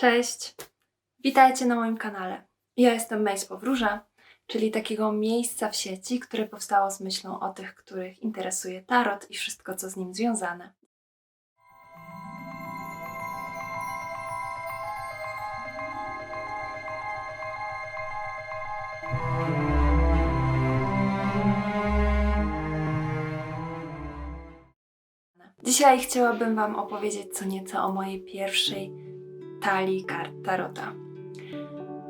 Cześć! Witajcie na moim kanale. Ja jestem Mejs Powróża, czyli takiego miejsca w sieci, które powstało z myślą o tych, których interesuje tarot i wszystko, co z nim związane. Dzisiaj chciałabym Wam opowiedzieć co nieco o mojej pierwszej talii kart Tarota.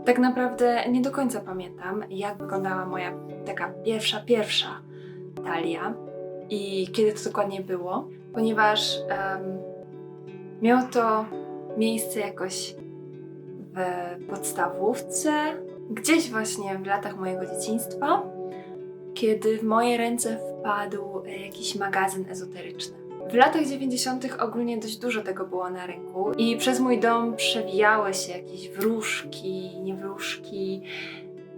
Tak naprawdę nie do końca pamiętam, jak wyglądała moja taka pierwsza, pierwsza talia i kiedy to dokładnie było, ponieważ em, miało to miejsce jakoś w podstawówce, gdzieś właśnie w latach mojego dzieciństwa, kiedy w moje ręce wpadł jakiś magazyn ezoteryczny. W latach 90. ogólnie dość dużo tego było na rynku i przez mój dom przewijały się jakieś wróżki, niewróżki,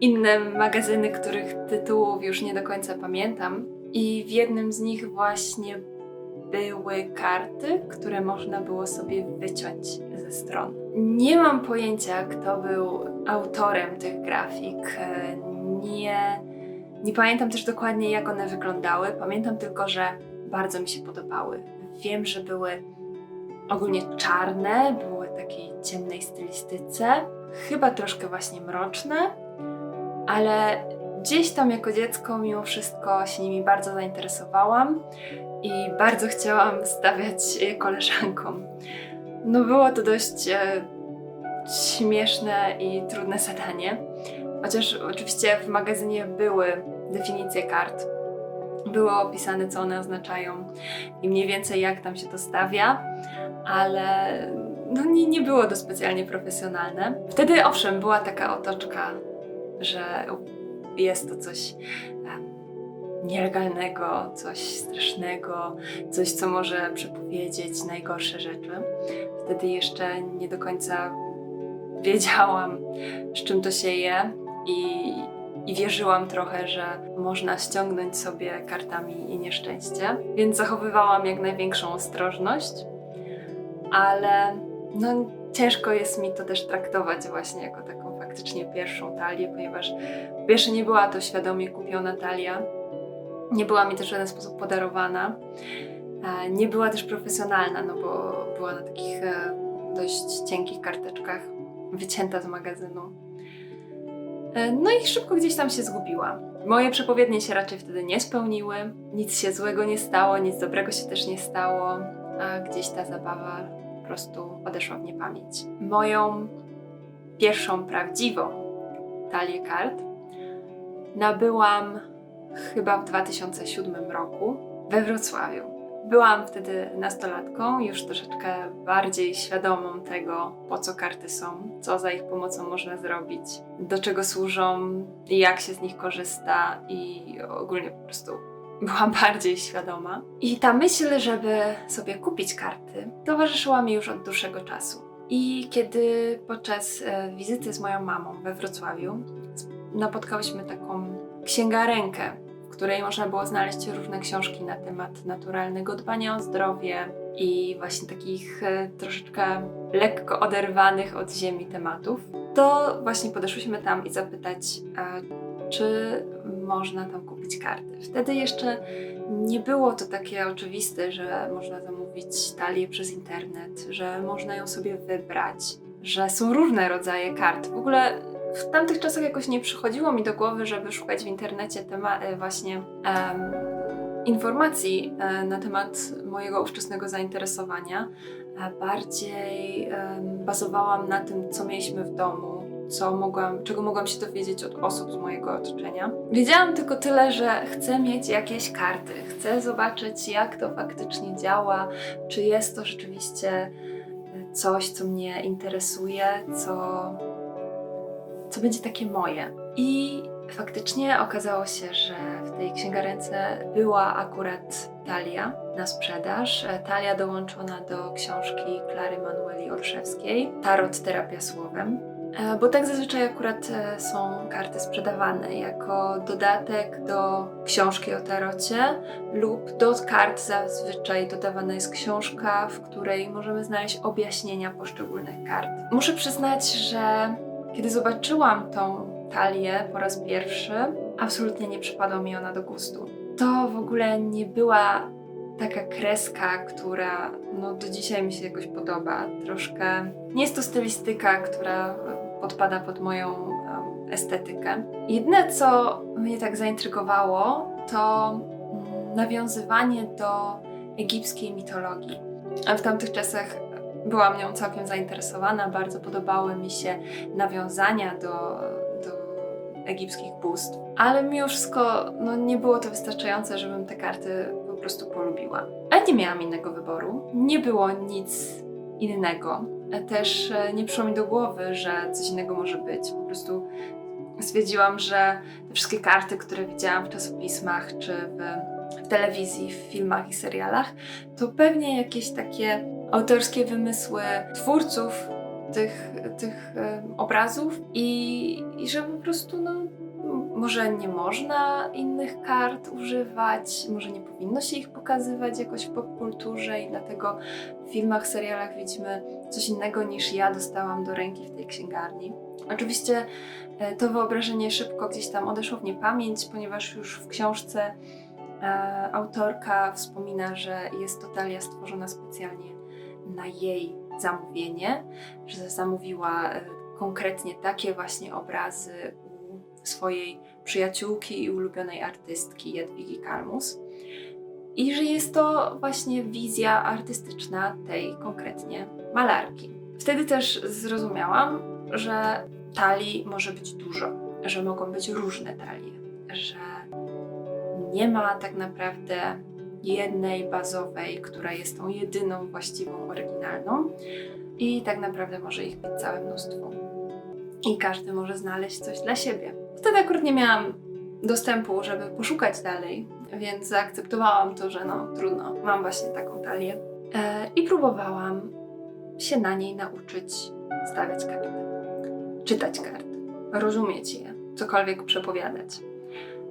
inne magazyny, których tytułów już nie do końca pamiętam. I w jednym z nich właśnie były karty, które można było sobie wyciąć ze stron. Nie mam pojęcia, kto był autorem tych grafik. Nie, nie pamiętam też dokładnie, jak one wyglądały. Pamiętam tylko, że bardzo mi się podobały. Wiem, że były ogólnie czarne, były takiej ciemnej stylistyce, chyba troszkę właśnie mroczne, ale gdzieś tam jako dziecko mimo wszystko się nimi bardzo zainteresowałam i bardzo chciałam stawiać je koleżankom. No było to dość e, śmieszne i trudne zadanie, chociaż oczywiście w magazynie były definicje kart, było opisane, co one oznaczają i mniej więcej jak tam się to stawia, ale no nie, nie było to specjalnie profesjonalne. Wtedy owszem, była taka otoczka, że jest to coś nielegalnego, coś strasznego, coś, co może przepowiedzieć najgorsze rzeczy. Wtedy jeszcze nie do końca wiedziałam, z czym to się je i, i wierzyłam trochę, że można ściągnąć sobie kartami i nieszczęście, więc zachowywałam jak największą ostrożność, ale no, ciężko jest mi to też traktować właśnie jako taką faktycznie pierwszą talię, ponieważ po pierwsze nie była to świadomie kupiona talia, nie była mi też w żaden sposób podarowana, e, nie była też profesjonalna, no bo była na takich e, dość cienkich karteczkach, wycięta z magazynu. E, No i szybko gdzieś tam się zgubiła. Moje przepowiednie się raczej wtedy nie spełniły, nic się złego nie stało, nic dobrego się też nie stało, a gdzieś ta zabawa po prostu odeszła w niepamięć. Moją pierwszą prawdziwą talię kart nabyłam chyba w 2007 roku we Wrocławiu. Byłam wtedy nastolatką, już troszeczkę bardziej świadomą tego, po co karty są, co za ich pomocą można zrobić, do czego służą jak się z nich korzysta i ogólnie po prostu byłam bardziej świadoma. I ta myśl, żeby sobie kupić karty, towarzyszyła mi już od dłuższego czasu. I kiedy podczas e, wizyty z moją mamą we Wrocławiu napotkałyśmy taką księgarenkę, której można było znaleźć różne książki na temat naturalnego dbania o zdrowie i właśnie takich e, troszeczkę lekko oderwanych od ziemi tematów, to właśnie podeszłyśmy tam i zapytać, czy można tam kupić karty. Wtedy jeszcze nie było to takie oczywiste, że można zamówić talię przez internet, że można ją sobie wybrać, że są różne rodzaje kart. W ogóle w tamtych czasach jakoś nie przychodziło mi do głowy, żeby szukać w internecie tema- e, właśnie informacji e, na temat mojego ówczesnego zainteresowania. E, Bardziej bazowałam na tym, co mieliśmy w domu, co mogłam, czego mogłam się dowiedzieć od osób z mojego otoczenia. Wiedziałam tylko tyle, że chcę mieć jakieś karty, chcę zobaczyć, jak to faktycznie działa, czy jest to rzeczywiście coś, co mnie interesuje, co, co będzie takie moje. I faktycznie okazało się, że w tej księgarence była akurat talia na sprzedaż. E, Talia dołączona do książki Klary Manueli Olszewskiej, Tarot Terapia Słowem. E, Bo tak zazwyczaj akurat e, są karty sprzedawane jako dodatek do książki o tarocie lub do kart zazwyczaj dodawana jest książka, w której możemy znaleźć objaśnienia poszczególnych kart. Muszę przyznać, że kiedy zobaczyłam tą talię po raz pierwszy, absolutnie nie przypadła mi ona do gustu. To w ogóle nie była taka kreska, która no, do dzisiaj mi się jakoś podoba. Troszkę nie jest to stylistyka, która podpada pod moją em, estetykę. Jedyne, co mnie tak zaintrygowało, to mm, nawiązywanie do egipskiej mitologii. A w tamtych czasach byłam nią całkiem zainteresowana, bardzo podobały mi się nawiązania do, do egipskich bóstw, ale mimo wszystko no, nie było to wystarczające, żebym te karty po prostu polubiła. Ale nie miałam innego wyboru, nie było nic innego. Też e, nie przyszło mi do głowy, że coś innego może być. Po prostu stwierdziłam, że te wszystkie karty, które widziałam w czasopismach czy w, w telewizji, w filmach i serialach, to pewnie jakieś takie autorskie wymysły twórców tych, tych obrazów i, i że po prostu no, może nie można innych kart używać, może nie powinno się ich pokazywać jakoś w popkulturze i dlatego w filmach, serialach widzimy coś innego niż ja dostałam do ręki w tej księgarni. Oczywiście e, to wyobrażenie szybko gdzieś tam odeszło w niepamięć, ponieważ już w książce e, autorka wspomina, że jest to talia stworzona specjalnie na jej zamówienie, że zamówiła e, konkretnie takie właśnie obrazy u swojej przyjaciółki i ulubionej artystki Jadwigi Kalmus. I że jest to właśnie wizja artystyczna tej konkretnie malarki. Wtedy też zrozumiałam, że talii może być dużo, że mogą być różne talie, że nie ma tak naprawdę jednej bazowej, która jest tą jedyną właściwą, oryginalną i tak naprawdę może ich być całe mnóstwo. I każdy może znaleźć coś dla siebie. Wtedy akurat nie miałam dostępu, żeby poszukać dalej, więc zaakceptowałam to, że no trudno, mam właśnie taką talię. E, I próbowałam się na niej nauczyć stawiać karty, czytać karty, rozumieć je, cokolwiek przepowiadać.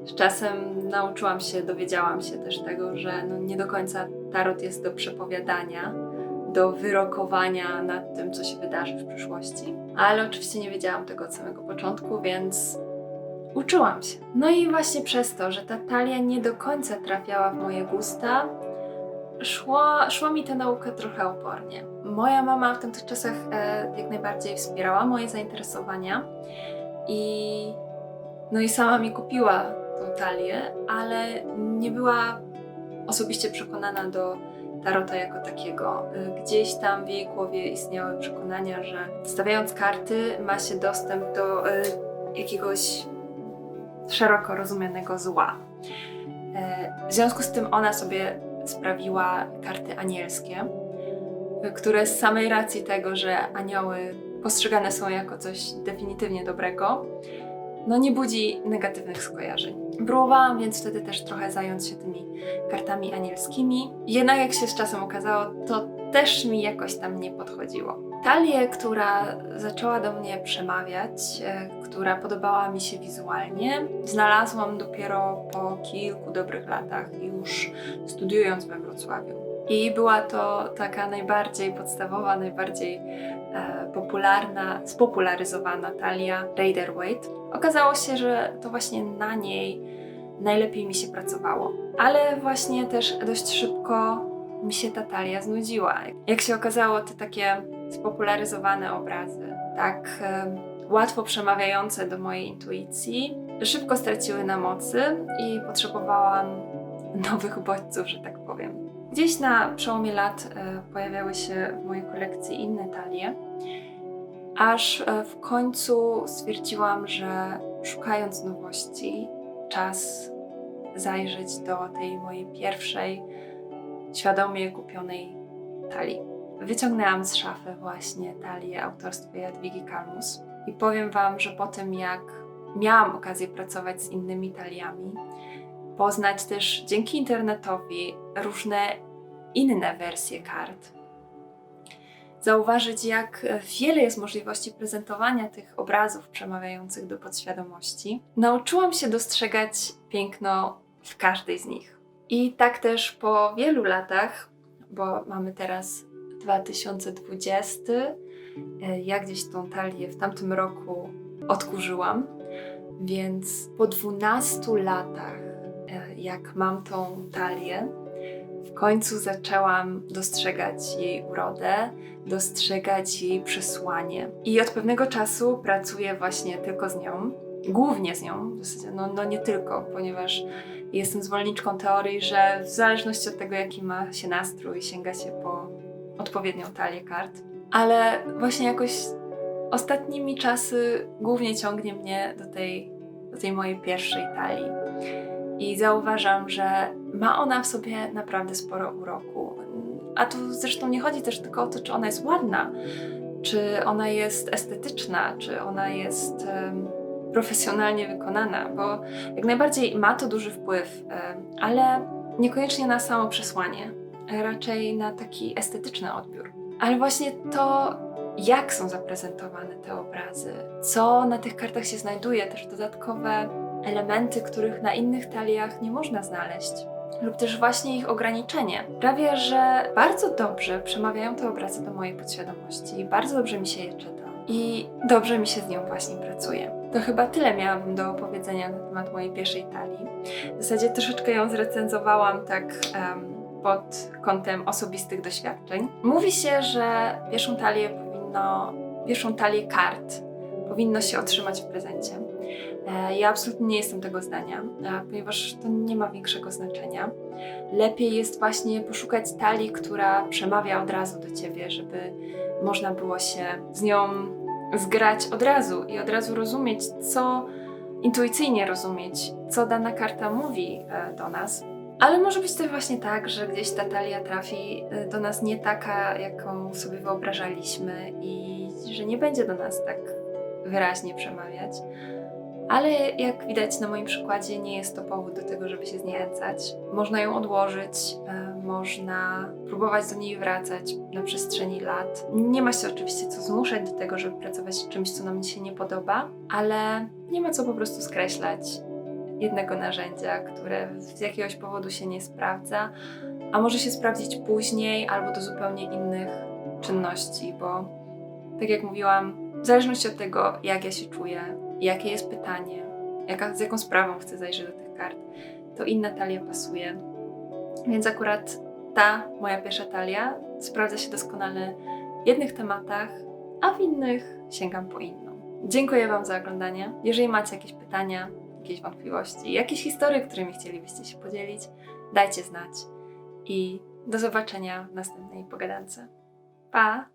Z czasem nauczyłam się, dowiedziałam się też tego, że no nie do końca tarot jest do przepowiadania, do wyrokowania nad tym, co się wydarzy w przyszłości. Ale oczywiście nie wiedziałam tego od samego początku, więc uczyłam się. No i właśnie przez to, że ta talia nie do końca trafiała w moje gusta, szła, szła mi ta nauka trochę opornie. Moja mama w tamtych czasach e, jak najbardziej wspierała moje zainteresowania i no i sama mi kupiła talię, ale nie była osobiście przekonana do tarota jako takiego. Y, Gdzieś tam w jej głowie istniały przekonania, że stawiając karty ma się dostęp do y, jakiegoś szeroko rozumianego zła. E, W związku z tym ona sobie sprawiła karty anielskie, y, które z samej racji tego, że anioły postrzegane są jako coś definitywnie dobrego, no nie budzi negatywnych skojarzeń. Próbowałam więc wtedy też trochę zająć się tymi kartami anielskimi. Jednak jak się z czasem okazało, to też mi jakoś tam nie podchodziło. Talię, która zaczęła do mnie przemawiać, e, która podobała mi się wizualnie, znalazłam dopiero po kilku dobrych latach, już studiując we Wrocławiu. I była to taka najbardziej podstawowa, najbardziej e, popularna, spopularyzowana talia Raider Waite. Okazało się, że to właśnie na niej najlepiej mi się pracowało. Ale właśnie też dość szybko mi się ta talia znudziła. Jak się okazało, te takie spopularyzowane obrazy, tak e, łatwo przemawiające do mojej intuicji, szybko straciły na mocy i potrzebowałam nowych bodźców, że tak powiem. Gdzieś na przełomie lat e, pojawiały się w mojej kolekcji inne talie, aż e, w końcu stwierdziłam, że szukając nowości, czas zajrzeć do tej mojej pierwszej, świadomie kupionej talii. Wyciągnęłam z szafy właśnie talię autorstwa Jadwigi Kalmus i powiem Wam, że po tym jak miałam okazję pracować z innymi taliami, poznać też dzięki internetowi różne inne wersje kart, zauważyć, jak wiele jest możliwości prezentowania tych obrazów przemawiających do podświadomości, nauczyłam się dostrzegać piękno w każdej z nich. I tak też po wielu latach, bo mamy teraz 2020, e, ja gdzieś tą talię w tamtym roku odkurzyłam, więc po 12 latach, jak mam tą talię, w końcu zaczęłam dostrzegać jej urodę, dostrzegać jej przesłanie. I od pewnego czasu pracuję właśnie tylko z nią, głównie z nią, no, no nie tylko, ponieważ jestem zwolenniczką teorii, że w zależności od tego, jaki ma się nastrój, sięga się po odpowiednią talię kart. Ale właśnie jakoś ostatnimi czasy głównie ciągnie mnie do tej, do tej mojej pierwszej talii. I zauważam, że ma ona w sobie naprawdę sporo uroku. A tu zresztą nie chodzi też tylko o to, czy ona jest ładna, czy ona jest estetyczna, czy ona jest em, profesjonalnie wykonana, bo jak najbardziej ma to duży wpływ, em, ale niekoniecznie na samo przesłanie, raczej na taki estetyczny odbiór. Ale właśnie to, jak są zaprezentowane te obrazy, co na tych kartach się znajduje, też dodatkowe elementy, których na innych taliach nie można znaleźć, lub też właśnie ich ograniczenie. Prawie, że bardzo dobrze przemawiają te obrazy do mojej podświadomości bardzo dobrze mi się je czyta. I dobrze mi się z nią właśnie pracuje. To chyba tyle miałabym do opowiedzenia na temat mojej pierwszej talii. W zasadzie troszeczkę ją zrecenzowałam tak em, pod kątem osobistych doświadczeń. Mówi się, że pierwszą talię powinno, pierwszą talię kart powinno się otrzymać w prezencie. E, Ja absolutnie nie jestem tego zdania, e, ponieważ to nie ma większego znaczenia. Lepiej jest właśnie poszukać talii, która przemawia od razu do ciebie, żeby można było się z nią zgrać od razu i od razu rozumieć, co intuicyjnie rozumieć, co dana karta mówi e, do nas. Ale może być też właśnie tak, że gdzieś ta talia trafi do nas nie taka, jaką sobie wyobrażaliśmy i że nie będzie do nas tak wyraźnie przemawiać. Ale jak widać na moim przykładzie, nie jest to powód do tego, żeby się zniechęcać. Można ją odłożyć, e, można próbować do niej wracać na przestrzeni lat. Nie ma się oczywiście co zmuszać do tego, żeby pracować z czymś, co nam się nie podoba, ale nie ma co po prostu skreślać jednego narzędzia, które z jakiegoś powodu się nie sprawdza, a może się sprawdzić później albo do zupełnie innych czynności, bo tak jak mówiłam, w zależności od tego, jak ja się czuję, jakie jest pytanie, jaka, z jaką sprawą chcę zajrzeć do tych kart, to inna talia pasuje. Więc akurat ta moja pierwsza talia sprawdza się doskonale w jednych tematach, a w innych sięgam po inną. Dziękuję Wam za oglądanie. Jeżeli macie jakieś pytania, jakieś wątpliwości, jakieś historie, którymi chcielibyście się podzielić, dajcie znać. I do zobaczenia w następnej pogadance. Pa!